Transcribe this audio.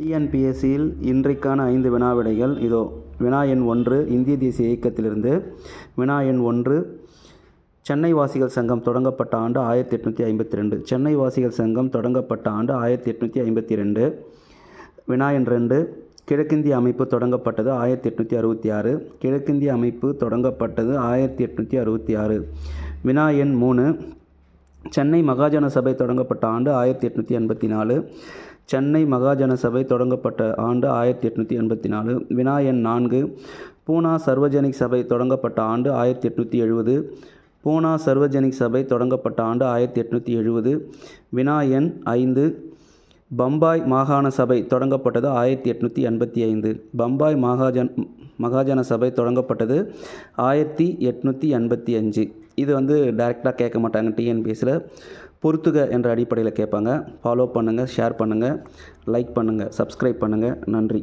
டிஎன்பிஎஸ்சியில் இன்றைக்கான ஐந்து வினா விடைகள். இதோ வினா எண் ஒன்று இந்திய தேசிய இயக்கத்திலிருந்து. வினா எண் ஒன்று சென்னை வாசிகள் சங்கம் தொடங்கப்பட்ட ஆண்டு ஆயிரத்தி எட்நூற்றி ஐம்பத்தி ரெண்டு. சென்னை வாசிகள் சங்கம் தொடங்கப்பட்ட ஆண்டு ஆயிரத்தி எட்நூற்றி ஐம்பத்தி ரெண்டு. வினா எண் ரெண்டு கிழக்கிந்திய அமைப்பு தொடங்கப்பட்டது ஆயிரத்தி எட்நூற்றி அறுபத்தி ஆறு. கிழக்கிந்திய அமைப்பு தொடங்கப்பட்டது ஆயிரத்தி எட்நூற்றி அறுபத்தி ஆறு. வினா எண் மூணு சென்னை மகாஜன சபை தொடங்கப்பட்ட ஆண்டு ஆயிரத்தி எட்நூற்றி எண்பத்தி நாலு. சென்னை மகாஜன சபை தொடங்கப்பட்ட ஆண்டு ஆயிரத்தி எட்நூற்றி எண்பத்தி நாலு வினா எண் நான்கு பூனா சர்வஜனிக் சபை தொடங்கப்பட்ட ஆண்டு ஆயிரத்தி எட்நூற்றி எழுபது பூனா சர்வஜனிக் சபை தொடங்கப்பட்ட ஆண்டு ஆயிரத்தி எட்நூற்றி எழுபது வினா எண் ஐந்து பம்பாய் மாகாண சபை தொடங்கப்பட்டது ஆயிரத்தி எட்நூற்றி எண்பத்தி ஐந்து பம்பாய் மகாஜன் மகாஜன சபை தொடங்கப்பட்டது ஆயிரத்தி எட்நூற்றி எண்பத்தி அஞ்சு. இது வந்து டைரெக்டாக கேட்க மாட்டாங்க டிஎன்பிஎஸ்சியில் பொறுத்துக என்ற அடிப்படையில் கேட்பாங்க. ஃபாலோ பண்ணுங்கள் ஷேர் பண்ணுங்கள் லைக் பண்ணுங்கள் சப்ஸ்கிரைப் பண்ணுங்கள் நன்றி.